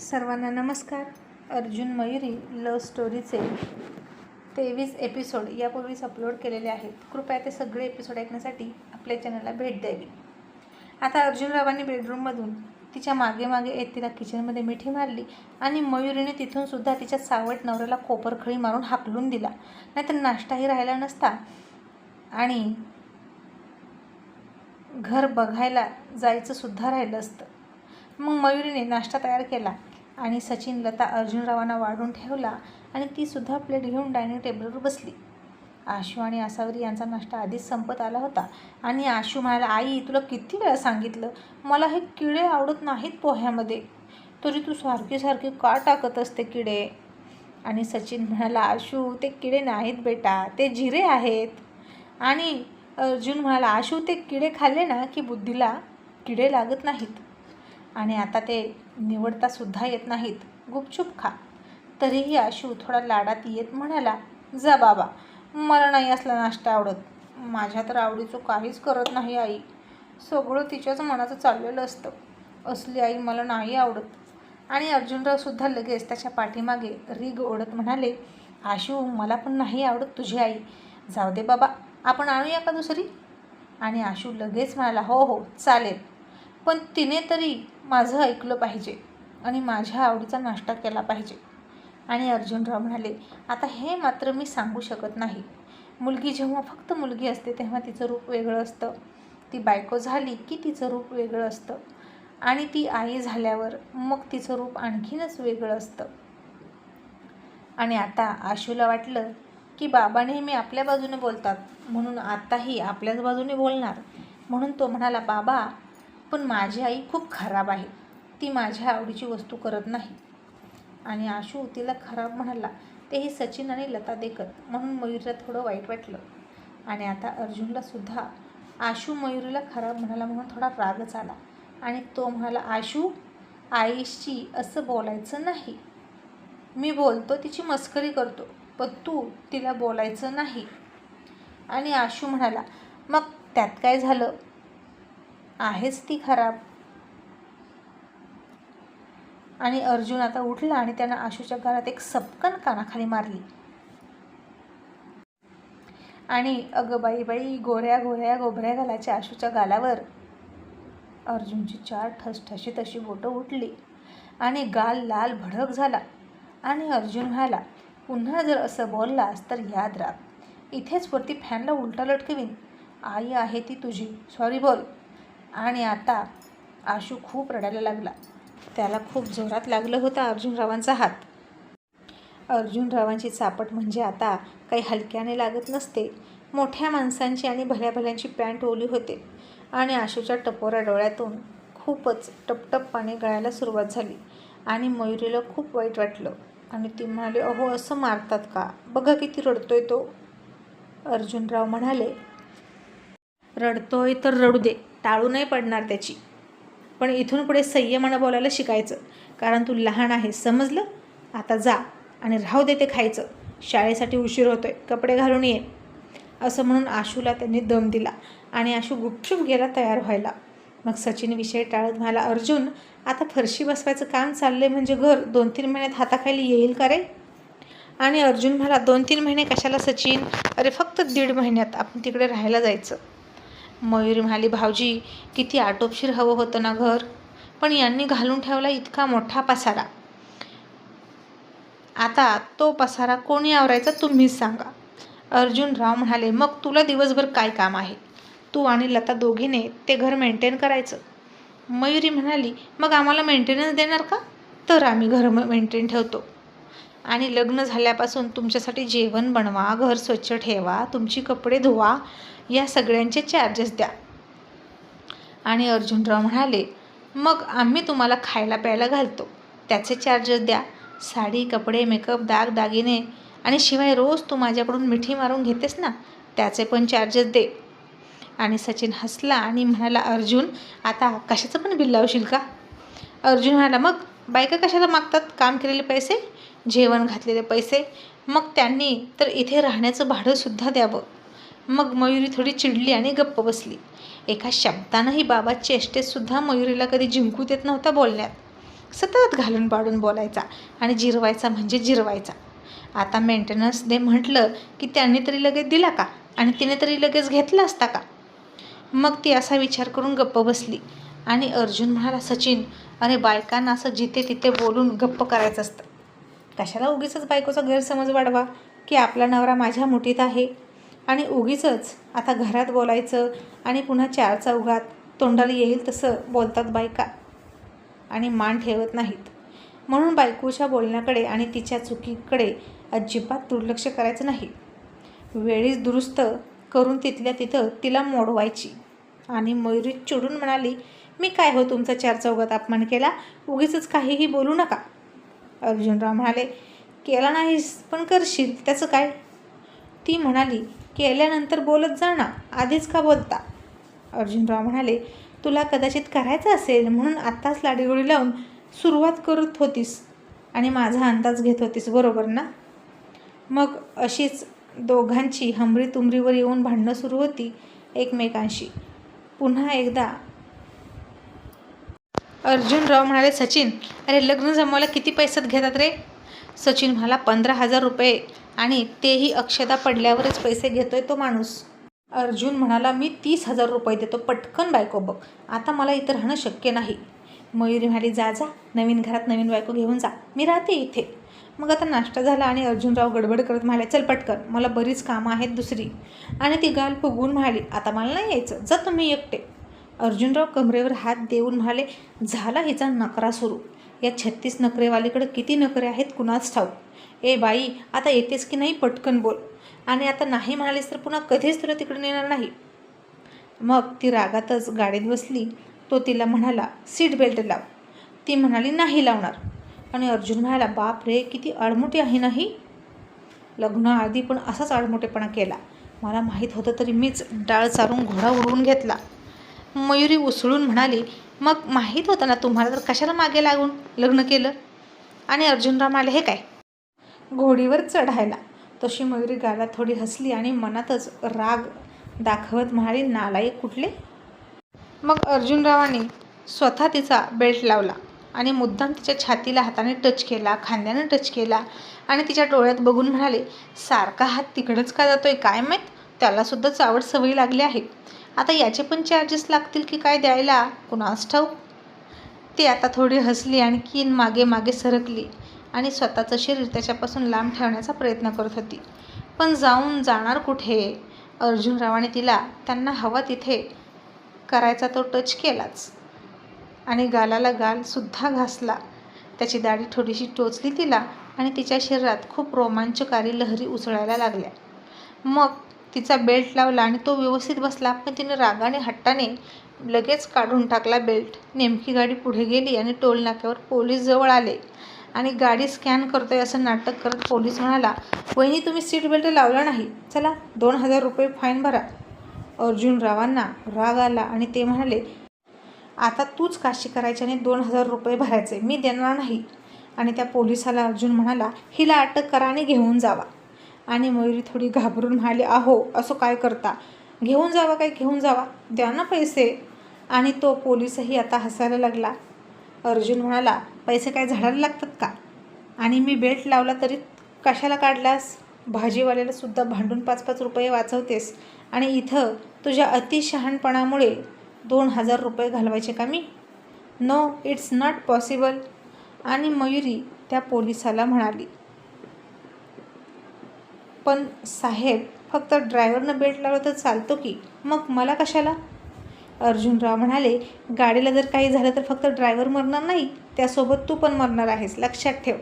सर्वांना नमस्कार. अर्जुन मयुरी लव्ह स्टोरीचे तेवीस एपिसोड यापूर्वीच अपलोड केलेले आहेत. कृपया ते सगळे एपिसोड ऐकण्यासाठी आपल्या चॅनलला भेट द्यावी. आता अर्जुनरावांनी बेडरूममधून तिच्यामागे मागे येत तिला किचनमध्ये मिठी मारली आणि मयुरीने तिथून सुद्धा तिच्या सावट नवऱ्याला कोपरखळी मारून हाकलून दिला. नाहीतर नाश्ताही राहिला नसता आणि घर बघायला जायचं सुद्धा राहिलं असतं. मग मयुरीने नाश्ता तयार केला आणि सचिन लता अर्जुनरावांना वाढून ठेवला आणि तीसुद्धा प्लेट घेऊन डायनिंग टेबलवर बसली. आशू आणि आसावरी यांचा नाश्ता आधीच संपत आला होता आणि आशू म्हणाला आई तुला किती वेळा सांगितलं? मला हे किडे आवडत नाहीत पोह्यामध्ये. तरी तू सारखी सारखी का टाकत असते किडे? आणि सचिन म्हणाला आशू ते किडे नाहीत बेटा ते जिरे आहेत. आणि अर्जुन म्हणाला आशू ते किडे खाल्ले ना की बुद्धीला किडे लागत नाहीत. आणि आता ते निवडता सुद्धा येत नाहीत. गुपचूप खा. तरीही आशू थोडा लाडात येत म्हणाला जा बाबा मला नाही असला नाश्ता आवडत. माझ्या तर आवडीचं काहीच करत नाही आई. सगळं तिच्याच मनाचं चाललेलं असतं. असली आई मला नाही आवडत. आणि अर्जुनरावसुद्धा लगेच त्याच्या पाठीमागे रिग ओढत म्हणाले आशू मला पण नाही आवडत तुझी आई. जाऊ दे बाबा आपण आणूया का दुसरी? आणि आशू लगेच म्हणाला हो हो चालेल. पण तिने तरी माझं ऐकलं पाहिजे आणि माझ्या आवडीचा नाश्ता केला पाहिजे. आणि अर्जुनराव म्हणाले आता हे मात्र मी सांगू शकत नाही. मुलगी जेव्हा फक्त मुलगी असते तेव्हा तिचं रूप वेगळं असतं. ती बायको झाली की तिचं रूप वेगळं असतं. आणि ती आई झाल्यावर मग तिचं रूप आणखीनच वेगळं असतं. आणि आता आशूला वाटलं की बाबा नेहमी आपल्या बाजूने बोलतात म्हणून आत्ताही आपल्याच बाजूने बोलणार. म्हणून तो म्हणाला बाबा पण माझी आई खूप खराब आहे. ती माझ्या आवडीची वस्तू करत नाही. आणि आशू तिला खराब म्हणाला तेही सचिन आणि लता देखत. म्हणून मयुरीला थोडं वाईट वाटलं. आणि आता अर्जुनला सुद्धा आशू मयुरीला खराब म्हणाला म्हणून थोडा रागच आला. आणि तो म्हणाला आशू आईशी असं बोलायचं नाही. मी बोलतो तिची मस्करी करतो पण तू तिला बोलायचं नाही. आणि आशू म्हणाला मग त्यात काय झालं? आहेच ती खराब. आणि अर्जुन आता उठला आणि त्यानं आशूच्या गालात एक सपकन कानाखाली मारली. आणि अगं बाई बाई गोऱ्या गोऱ्या गोबऱ्या गालाच्या आशूच्या गालावर. अर्जुनची चार ठसठशी तशी बोटं उठली. आणि गाल लाल भडक झाला. आणि अर्जुन म्हणाला पुन्हा जर असं बोललास तर याद राख. इथेच वरती फॅनला उलटा लटकवीन. आई आहे ती तुझी. सॉरी बोल. आणि आता आशू खूप रडायला लागला. त्याला खूप जोरात लागलं होतं अर्जुनरावांचा हात. अर्जुनरावांची चापट म्हणजे आता काही हलक्याने लागत नसते. मोठ्या माणसांची आणि भल्या भल्यांची पॅन्ट ओली होते आणि आशूच्या टपोऱ्या डोळ्यातून खूपच टपटप पाणी गळायला सुरुवात झाली आणि मयुरीला खूप वाईट वाटलं. आणि ती म्हणाली अहो असं मारतात का? बघा किती रडतोय तो. अर्जुनराव म्हणाले रडतोय तर रडू दे. टाळू नाही पडणार त्याची. पण इथून पुढे संयमानं बोलायला शिकायचं. कारण तू लहान आहे समजलं? आता जा आणि राहू दे ते खायचं. शाळेसाठी उशीर होतोय कपडे घालून ये. असं म्हणून आशूला त्यांनी दम दिला आणि आशू गुपचूप गेला तयार व्हायला. मग सचिन विषय टाळत म्हणाला अर्जुन आता फरशी बसवायचं काम चाललंय म्हणजे घर दोन तीन महिन्यात हाताखाली येईल का रे? आणि अर्जुन म्हणाला दोन तीन महिने कशाला सचिन? अरे फक्त दीड महिन्यात आपण तिकडे राहायला जायचं. मयुरी म्हणाली भाऊजी किती आटोपशीर हवं होतं ना घर. पण यांनी घालून ठेवला इतका मोठा पसारा. आता तो पसारा कोणी आवरायचा तुम्हीच सांगा. अर्जुन राव म्हणाले मग तुला दिवसभर काय काम आहे? तू आणि लता दोघीने ते घर मेंटेन करायचं. मयुरी म्हणाली मग आम्हाला मेंटेनन्स देणार का? तर आम्ही घर मेंटेन ठेवतो. आणि लग्न झाल्यापासून तुमच्यासाठी जेवण बनवा घर स्वच्छ ठेवा तुमची कपडे धुवा या सगळ्यांचे चार्जेस द्या. आणि अर्जुनराव म्हणाले मग आम्ही तुम्हाला खायला प्यायला घालतो. त्याचे चार्जेस द्या. साडी कपडे मेकअप दाग दागिने आणि शिवाय रोज तू माझ्याकडून मिठी मारून घेतेस ना त्याचे पण चार्जेस दे. आणि सचिन हसला आणि म्हणाला अर्जुन आता कशाचं पण बिल लावशील का? अर्जुन म्हणाला मग बायका कशाला मागतात? काम केलेले पैसे? जेवण घातलेले पैसे? मग त्यांनी तर इथे राहण्याचं भाडंसुद्धा द्यावं. मग मयुरी थोडी चिडली आणि गप्प बसली. एका शब्दानंही बाबा चेष्टेतसुद्धा मयुरीला कधी जिंकू देत नव्हता बोलण्यात. सतत घालून पाडून बोलायचा आणि जिरवायचा म्हणजे जिरवायचा. आता मेंटेनन्स दे म्हटलं की त्यांनी तरी लगेच दिला का? आणि तिने तरी लगेच घेतला असता का? मग ती असा विचार करून गप्प बसली आणि अर्जुन म्हणाला सचिन आणि बायकांना असं जिथे तिथे बोलून गप्प करायचं असतं. कशाला उगीच बायकोचा गैरसमज वाढवा की आपला नवरा माझ्या मुठीत आहे. आणि उगीच आता घरात बोलायचं आणि पुन्हा चार चौघात तोंडाला येईल तसं बोलतात बायका. आणि मान ठेवत नाहीत. म्हणून बायकोच्या बोलण्याकडे आणि तिच्या चुकीकडे अजिबात दुर्लक्ष करायचं नाही. वेळीच दुरुस्त करून तिथल्या तिथं तिला मोडवायची. आणि मयुरी चिडून म्हणाली मी काय हो तुमचा चार चौघात अपमान केला? उगीच काहीही बोलू नका. अर्जुनराव म्हणाले केला नाहीस पण करशील त्याचं काय? ती म्हणाली केल्यानंतर बोलत जा ना आधीच का बोलता? अर्जुनराव म्हणाले तुला कदाचित करायचं असेल म्हणून आत्ताच लाडीगोडी लावून सुरुवात करत होतीस आणि माझा अंदाज घेत होतीस बरोबर ना? मग अशीच दोघांची हमरी तुमरीवर येऊन भांडणं सुरू होती एकमेकांशी. पुन्हा एकदा अर्जुनराव म्हणाले सचिन अरे लग्न जमवायला किती पैशात घेतात रे? सचिन म्हणाला पंधरा हजार रुपये आणि तेही अक्षदा पडल्यावरच पैसे घेतोय तो माणूस. अर्जुन म्हणाला मी तीस हजार रुपये देतो पटकन बायको बघ आता मला इथं राहणं शक्य नाही. मयुरी म्हणाली जा जा नवीन घरात नवीन बायको घेऊन जा मी राहते इथे. मग आता नाश्ता झाला आणि अर्जुनराव गडबड करत म्हणाले चल पटकन मला बरीच कामं आहेत दुसरी. आणि ती गाल फुगवून म्हणाली आता मला नाही यायचं जा तुम्ही एकटे. अर्जुनराव कमरेवर हात देऊन म्हणाले झाला हिचा नकरा सुरू. या छत्तीस नकरेवालीकडे किती नकरे आहेत कुणाच ठाऊक. ए बाई आता येतेस की नाही पटकन बोल. आणि आता नाही म्हणालीस तर पुन्हा कधीच तुला तिकडे नेणार नाही. मग ती रागातच गाडीत बसली. तो तिला म्हणाला सीट बेल्ट लाव. ती म्हणाली नाही लावणार. आणि अर्जुन म्हणाला बाप रे किती आडमुठी आहे नाही. लग्नाआधी पण असाच आडमुठेपणा केला. मला माहीत होतं तरी मीच डाळ चारून घोडा उडवून घेतला. मयुरी उसळून म्हणाली मग माहीत होतं ना तुम्हाला तर कशाला मागे लागून लग्न केलं? आणि अर्जुनराव आले हे काय? घोडीवर चढायला. तशी मयुरी गाला थोडी हसली आणि मनातच राग दाखवत म्हणाली नालाय कुठले? मग अर्जुनरावांनी स्वतः तिचा बेल्ट लावला आणि मुद्दाम तिच्या छातीला हाताने टच केला खांद्याने टच केला आणि तिच्या डोळ्यात बघून म्हणाले सारखा हात तिकडंच का जातोय? काय माहीत? त्यालासुद्धा चावड सवयी लागली आहे. आता याचे पण चार्जेस लागतील की काय द्यायला? कुणास ठाऊक? ती आता थोडी हसली आणि मागे मागे सरकली आणि स्वतःचं शरीर त्याच्यापासून लांब ठेवण्याचा प्रयत्न करत होती. पण जाऊन जाणार कुठे? अर्जुनरावाने तिला त्यांना हवा तिथे करायचा तो टच केलाच. आणि गालाला गालसुद्धा घासला. त्याची दाढी थोडीशी टोचली तिला आणि तिच्या शरीरात खूप रोमांचकारी लहरी उसळायला लागल्या. मग तिचा बेल्ट लावला आणि तो व्यवस्थित बसला. पण तिने रागाने हट्टाने लगेच काढून टाकला बेल्ट. नेमकी गाडी पुढे गेली आणि टोल नाक्यावर पोलीस जवळ आले. आणि गाडी स्कॅन करतोय असं नाटक करत पोलीस म्हणाला वहिनी तुम्ही सीट बेल्ट लावला नाही. चला दोन हजार रुपये फाईन भरा. अर्जुन रावांना राग आला आणि ते म्हणाले आता तूच काशी करायची आणि दोन हजार रुपये भरायचे. मी देणार नाही. आणि त्या पोलिसाला अर्जुन म्हणाला हिला अटक करा आणि घेऊन जावा. आणि मयुरी थोडी घाबरून म्हणाली आहो असं काय करता? घेऊन जावा काय? घेऊन जावा. द्या ना पैसे. आणि तो पोलीसही आता हसायला लागला. अर्जुन म्हणाला पैसे काय झाडायला लागतात का? आणि मी बेल्ट लावला तरी कशाला काढलास? भाजीवाल्याला सुद्धा भांडून पाच पाच रुपये वाचवतेस. आणि इथं तुझ्या अतिशहाणपणामुळे दोन हजार रुपये घालवायचे का मी? नो इट्स नॉट पॉसिबल आणि मयुरी त्या पोलिसाला म्हणाली पण साहेब फक्त ड्रायव्हरनं बेल्ट लावलं तर चालतो की? मग मला कशाला? अर्जुनराव म्हणाले गाडीला जर काही झालं तर फक्त ड्रायव्हर मरणार नाही त्यासोबत तू पण मरणार आहेस लक्षात ठेव.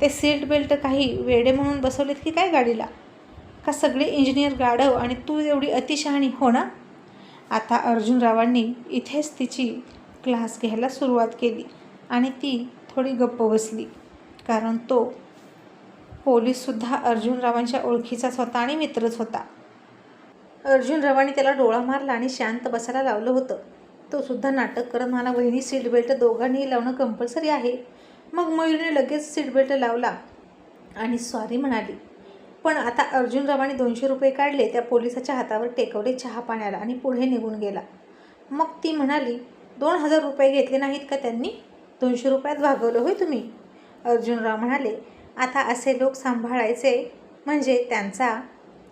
ते सीट बेल्ट काही वेडे म्हणून बसवलेत की काय गाडीला? का सगळे इंजिनियर गाढव आणि तू एवढी अतिशहाणी हो ना? आता अर्जुनरावांनी इथेच तिची क्लास घ्यायला सुरुवात केली आणि ती थोडी गप्प बसली कारण तो पोलीससुद्धा अर्जुनरावांच्या ओळखीचाच होता आणि मित्रच होता. अर्जुनरावांनी त्याला डोळा मारला आणि शांत बसायला लावलं होतं. तो सुद्धा नाटक करत मला वहिनी सीट बेल्ट दोघांनी लावणं कंपल्सरी आहे. मग मयुरीने लगेच सीट बेल्ट लावला आणि सॉरी म्हणाली. पण आता अर्जुनरावांनी दोनशे रुपये काढले त्या पोलिसाच्या हातावर टेकवले चहा पाण्याला आणि पुढे निघून गेला. मग ती म्हणाली दोन हजार रुपये घेतले नाहीत का त्यांनी? दोनशे रुपयात भागवलं होय तुम्ही. अर्जुनराव म्हणाले आता असे लोक सांभाळायचे म्हणजे त्यांचा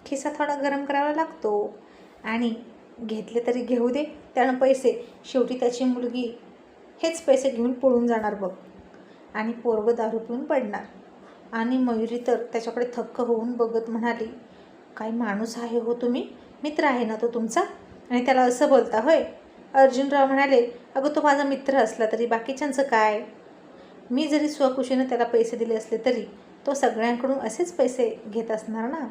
खिसा थोडा गरम करावा लागतो. आणि घेतले तरी घेऊ दे त्यानं पैसे. शेवटी त्याची मुलगी हेच पैसे घेऊन पळून जाणार बघ. आणि पोरगं दारू पिऊन पडणार. आणि मयुरी तर त्याच्याकडे थक्क होऊन बघत म्हणाली काय माणूस आहे हो तुम्ही? मित्र आहे ना तो तुमचा? आणि त्याला असं बोलता होय. अर्जुनराव म्हणाले अगं तो माझा मित्र असला तरी बाकीच्यांचं काय? मी जरी स्वकुशीनं त्याला पैसे दिले असले तरी तो सगळ्यांकडून असेच पैसे घेत असणार ना?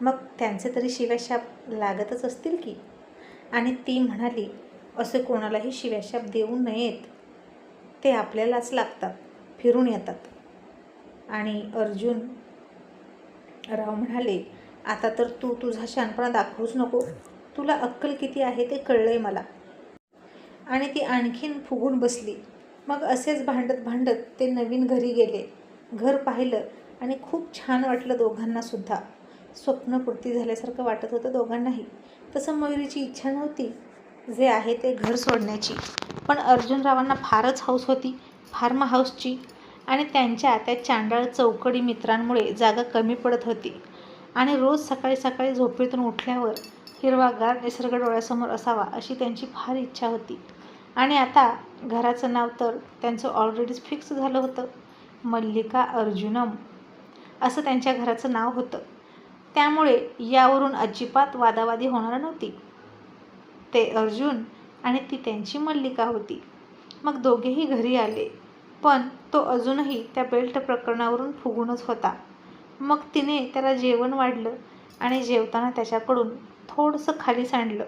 मग त्यांचे तरी शिव्याशाप लागतच असतील की? आणि ती म्हणाली असे कोणालाही शिव्याशाप देऊ नयेत. ते आपल्यालाच लागतात फिरून येतात. आणि अर्जुन राव म्हणाले आता तर तू तुझा शहाणपणा दाखवूच नको. तुला अक्कल किती आहे ते कळलंय मला. आणि ती आणखीन फुगून बसली. मग असेच भांडत भांडत ते नवीन घरी गेले. घर पाहिलं आणि खूप छान वाटलं दोघांनासुद्धा स्वप्नपूर्ती झाल्यासारखं वाटत होतं दोघांनाही. तसं मयुरीची इच्छा नव्हती जे आहे ते घर सोडण्याची. पण अर्जुनरावांना फारच हौस होती फार्म हाऊसची आणि त्यांच्या त्या चांडाळ चौकडी मित्रांमुळे जागा कमी पडत होती. आणि रोज सकाळी सकाळी झोपेतून उठल्यावर हिरवागार निसर्ग डोळ्यासमोर असावा अशी त्यांची फार इच्छा होती. आणि आता घराचं नाव तर त्यांचं ऑलरेडीच फिक्स झालं होतं. मल्लिका अर्जुनम. असं त्यांच्या घराचं नाव होतं. त्यामुळे यावरून अजिबात वादावादी होणार नव्हती. ते अर्जुन आणि ती त्यांची मल्लिका होती. मग दोघेही घरी आले. पण तो अजूनही त्या बेल्ट प्रकरणावरून फुगूनच होता. मग तिने त्याला जेवण वाढलं आणि जेवताना त्याच्याकडून थोडंसं खाली सांडलं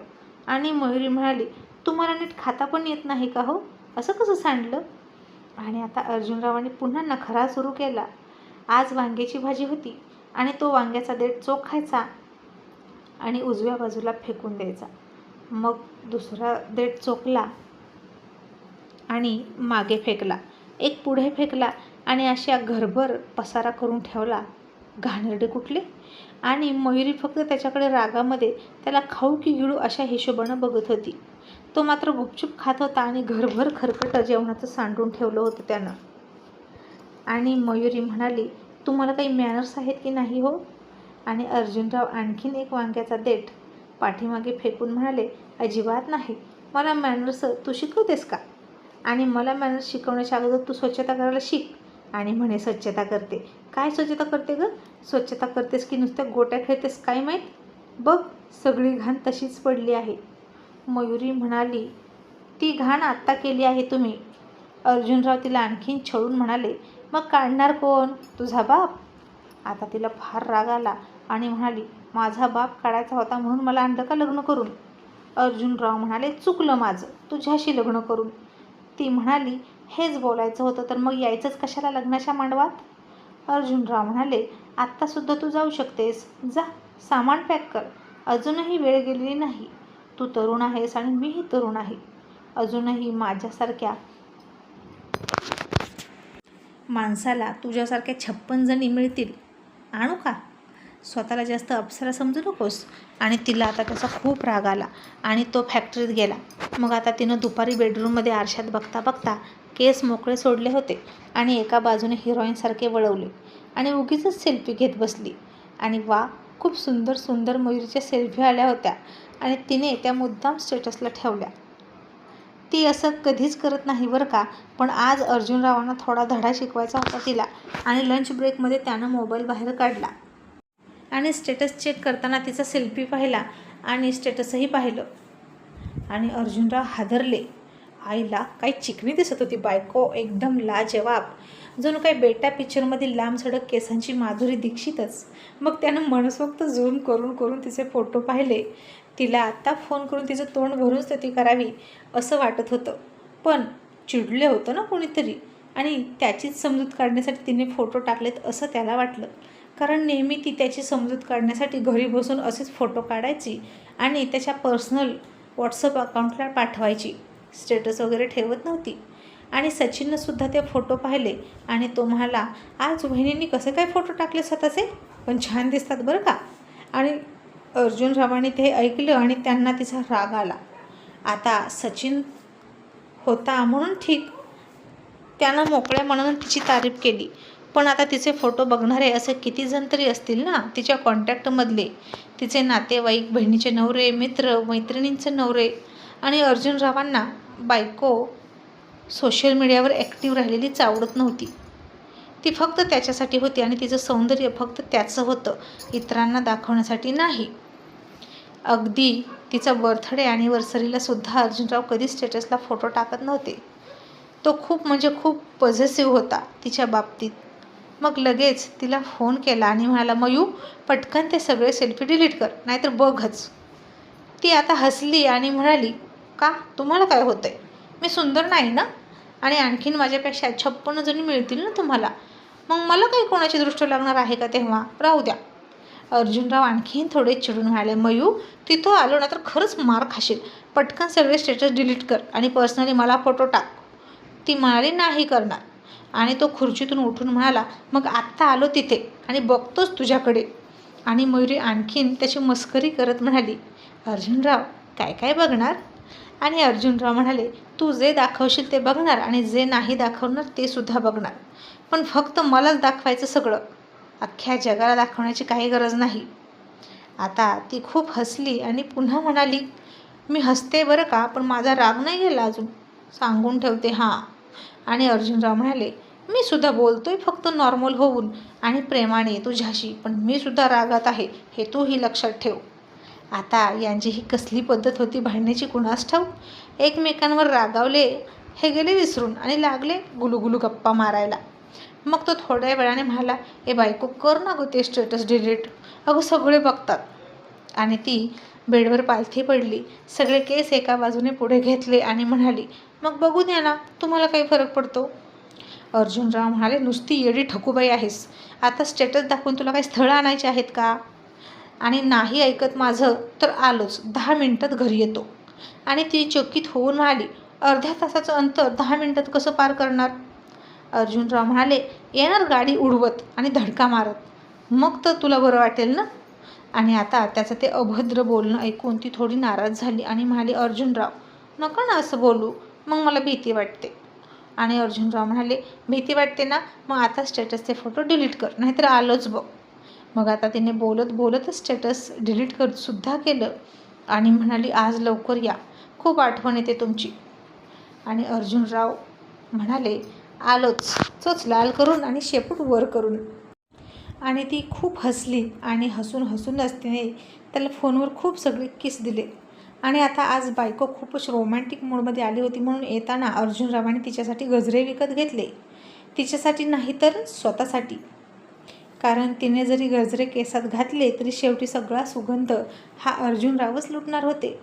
आणि मयुरी म्हणाली तुम्हाला नीट खाता पण येत नाही का हो? असं कसं सांडलं? आणि आता अर्जुनरावांनी पुन्हा नखरा सुरू केला. आज वांग्याची भाजी होती आणि तो वांग्याचा देठ चोख खायचा आणि उजव्या बाजूला फेकून द्यायचा. मग दुसरा देठ चोखला आणि मागे फेकला. एक पुढे फेकला आणि अशा घरभर पसारा करून ठेवला. घाणेरडे कुठले? आणि मयुरी फक्त त्याच्याकडे रागामध्ये त्याला खाऊ की गिळू अशा हिशोबानं बघत होती. तो मात्र गुपचूप खात होता आणि घरभर खरकट जेवणाचं सांडून ठेवलं होतं त्यानं. आणि मयुरी म्हणाली तुम्हाला काही मॅनर्स आहेत की नाही हो? आणि अर्जुनराव आणखीन एक वांग्याचा देठ पाठीमागे फेकून म्हणाले अजिबात नाही. मला मॅनर्स तू शिकवतेस का? आणि मला मॅनर्स शिकवण्याच्या अगोदर तू स्वच्छता करायला शिक. आणि म्हणे स्वच्छता करते. काय स्वच्छता करते गं? स्वच्छता करतेस की नुसत्या गोट्या खेळतेस काय माहीत? बघ सगळी घाण तशीच पडली आहे. मयुरी म्हणाली ती घाण आत्ता केली आहे तुम्ही. अर्जुनराव तिला आणखीन छळून म्हणाले मग काढणार कोण? तुझा बाप? आता तिला फार राग आला आणि म्हणाली माझा बाप काढायचा होता म्हणून मला आणलं का लग्न करून? अर्जुनराव म्हणाले चुकलं माझं. तुझ्याशी लग्न करून. ती म्हणाली हेच बोलायचं होतं तर मग यायचंच कशाला लग्नाच्या मांडवात? अर्जुनराव म्हणाले आत्तासुद्धा तू जाऊ शकतेस. जा सामान पॅक कर. अजूनही वेळ गेलेली नाही. तू तरुण आहेस आणि मीही तरुण आहे. अजूनही माझ्यासारख्या माणसाला तुझ्यासारख्या छप्पन जणी मिळतील. आणू का? स्वतःला जास्त अप्सरा समजू नकोस. आणि तिला आता त्याचा खूप राग आला आणि तो फॅक्टरीत गेला. मग आता तिनं दुपारी बेडरूममध्ये आरशात बघता बघता केस मोकळे सोडले होते आणि एका बाजूने हिरोईनसारखे वळवले आणि उगीच सेल्फी घेत बसली. आणि वा खूप सुंदर सुंदर मयुरीच्या सेल्फी आल्या होत्या. आणि तिने त्या मुद्दाम स्टेटसला ठेवल्या. ती असं कधीच करत नाही बरं का पण आज अर्जुनरावांना थोडा धडा शिकवायचा होता तिला आणि लंच ब्रेकमध्ये त्यानं मोबाईल बाहेर काढला. आणि स्टेटस चेक करताना तिचा सेल्फी पाहिला आणि स्टेटसही पाहिलं. आणि अर्जुनराव हादरले. आईला काही चिकणी दिसत होती बायको एकदम लाजवाब. जणू काही बेटा पिक्चरमधील लांब सडक केसांची माधुरी दीक्षितच. मग त्यानं मनसोक्त झूम करून करून तिचे फोटो पाहिले. तिला आत्ता फोन करून तिचं तोंड भरून स्तुती करावी असं वाटत होतं. पण चिडले होतं ना कोणीतरी आणि त्याचीच समजूत काढण्यासाठी तिने फोटो टाकलेत असं त्याला वाटलं. कारण नेहमी ती त्याची समजूत काढण्यासाठी घरी बसून असेच फोटो काढायची आणि त्याच्या पर्सनल व्हॉट्सअप अकाउंटला पाठवायची. स्टेटस वगैरे ठेवत नव्हती. आणि सचिननं सुद्धा ते फोटो पाहिले आणि तो म्हणाला आज वहिनींनी कसे काय फोटो टाकले स्वतःचे? पण छान दिसतात बरं का? आणि अर्जुन रावाने ते ऐकलं आणि त्यांना तिचा राग आला. आता सचिन होता म्हणून ठीक. त्यानं मोकळ्या मनानं तिची तारीफ केली. पण आता तिचे फोटो बघणारे असे किती जण तरी असतील ना तिच्या कॉन्टॅक्टमधले तिचे नातेवाईक बहिणीचे नवरे मित्र मैत्रिणींचे नवरे आणि अर्जुनरावांना बायको सोशल मीडियावर ॲक्टिव्ह राहिलेलीच आवडत नव्हती. ती फक्त त्याच्यासाठी होती आणि तिचं सौंदर्य फक्त त्याचं होतं. इतरांना दाखवण्यासाठी नाही. अगदी तिचा बर्थडे ॲनिव्हर्सरीला सुद्धा अर्जुनराव कधीच स्टेटसला फोटो टाकत नव्हते. तो खूप म्हणजे खूप पॉझिटिव्ह होता तिच्या बाबतीत. मग लगेच तिला फोन केला आणि म्हणाला मयू पटकन ते सगळे सेल्फी डिलीट कर नाहीतर बघच. ती आता हसली आणि म्हणाली का? तुम्हाला काय होतं आहे मी सुंदर नाही ना? आणि आणखीन माझ्यापेक्षा छप्पन्न जणी मिळतील ना तुम्हाला? मग मला काही कोणाची दृष्ट लागणार आहे का तेव्हा? राहू द्या. अर्जुनराव आणखीन थोडे चिडून म्हणाले मयू तिथं आलो ना तर खरंच मार खाशील. पटकन सगळे स्टेटस डिलीट कर आणि पर्सनली मला फोटो टाक. ती म्हणाली नाही करणार. आणि तो खुर्चीतून उठून म्हणाला मग आत्ता आलो तिथे आणि बघतोच तुझ्याकडे. आणि मयुरी आणखीन त्याची मस्करी करत म्हणाली अर्जुनराव काय काय बघणार? आणि अर्जुनराव म्हणाले तू जे दाखवशील ते बघणार आणि जे नाही दाखवणार ते सुद्धा बघणार. पण फक्त मलाच दाखवायचं सगळं. अख्ख्या जगाला दाखवण्याची काही गरज नाही. आता ती खूप हसली आणि पुन्हा म्हणाली मी हसते बरं का पण माझा राग नाही गेला अजून. सांगून ठेवते हां. आणि अर्जुनराव म्हणाले मी सुद्धा बोलतोय फक्त नॉर्मल होऊन आणि प्रेमाने तुझ्याशी पण मी सुद्धा रागात आहे हे तूही लक्षात ठेव. आता यांची ही कसली पद्धत होती भांडण्याची कुणास ठाऊ एकमेकांवर रागावले हे गेले विसरून आणि लागले गुलुगुलू गप्पा मारायला. मग तो थोड्या वेळाने म्हणाला ए बायको कर ना गो ते स्टेटस डिलीट अगं सगळे बघतात. आणि ती बेडवर पालथी पडली. सगळे केस एका बाजूने पुढे घेतले आणि म्हणाली मग बघू द्या ना तुम्हाला काही फरक पडतो? अर्जुनराव म्हणाले नुसती येडी ठकूबाई आहेस. आता स्टेटस दाखवून तुला काही स्थळं आणायची आहेत का? आणि नाही ऐकत माझं तर आलोच. दहा मिनटात घरी येतो. आणि ती चकित होऊन म्हणाली अर्ध्या तासाचं अंतर दहा मिनटात कसं पार करणार? अर्जुनराव म्हणाले येणार गाडी उडवत आणि धडका मारत. मग तर तुला बरं वाटेल ना? आणि आता त्याचं ते अभद्र बोलणं ऐकून ती थोडी नाराज झाली आणि म्हणाली अर्जुनराव नका ना असं बोलू. मग मला भीती वाटते. आणि अर्जुनराव म्हणाले भीती वाटते ना? मग आता स्टेटसचे फोटो डिलीट कर नाहीतर आलोच बघ. मग आता तिने बोलत बोलतच स्टेटस डिलीट कर सुद्धा केलं आणि म्हणाली आज लवकर या. खूप आठवण येते तुमची. आणि अर्जुनराव म्हणाले आलोच. चोच लाल करून आणि शेपूट वर करून. आणि ती खूप हसली आणि हसून हसूनच तिने त्याला फोनवर खूप सगळे किस दिले. आणि आता आज बायको खूपच रोमॅन्टिक मूडमध्ये आली होती म्हणून येताना अर्जुनरावाने तिच्यासाठी गजरे विकत घेतले. तिच्यासाठी नाही तर स्वतःसाठी. कारण तिने जरी गजरे केसात घातले तरी शेवटी सगळा सुगंध हा अर्जुनरावच लुटणार होते.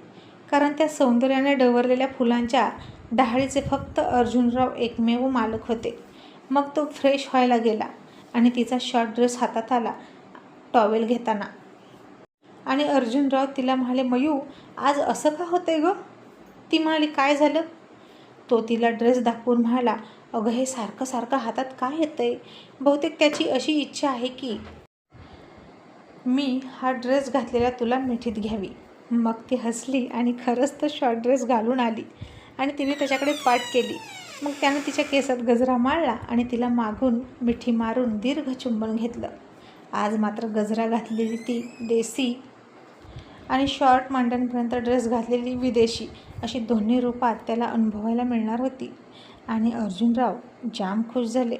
कारण त्या सौंदर्याने डवरलेल्या फुलांच्या डहाळीचे फक्त अर्जुनराव एकमेव मालक होते. मग तो फ्रेश व्हायला गेला आणि तिचा शॉर्ट ड्रेस हातात आला टॉवेल घेताना. आणि अर्जुनराव तिला म्हणाले मयू आज असं का होतंय गं? ती म्हणाली काय झालं? तो तिला ड्रेस दाखवून म्हणाला अगं हे सारखं सारखं हातात काय येतंय? बहुतेक त्याची अशी इच्छा आहे की मी हा ड्रेस घातलेला तुला मिठीत घ्यावी. मग ती हसली आणि खरंच तर शॉर्ट ड्रेस घालून आली. आणि तिने त्याच्याकडे पाठ केली. मग त्यानं तिच्या केसात गजरा माळला आणि तिला मागून मिठी मारून दीर्घ चुंबन घेतलं. आज मात्र गजरा घातलेली ती देसी आणि शॉर्ट मांड्यांपर्यंत ड्रेस घातलेली विदेशी अशी दोन्ही रूपात त्याला अनुभवायला मिळणार होती. आणि अर्जुनराव जाम खुश झाले.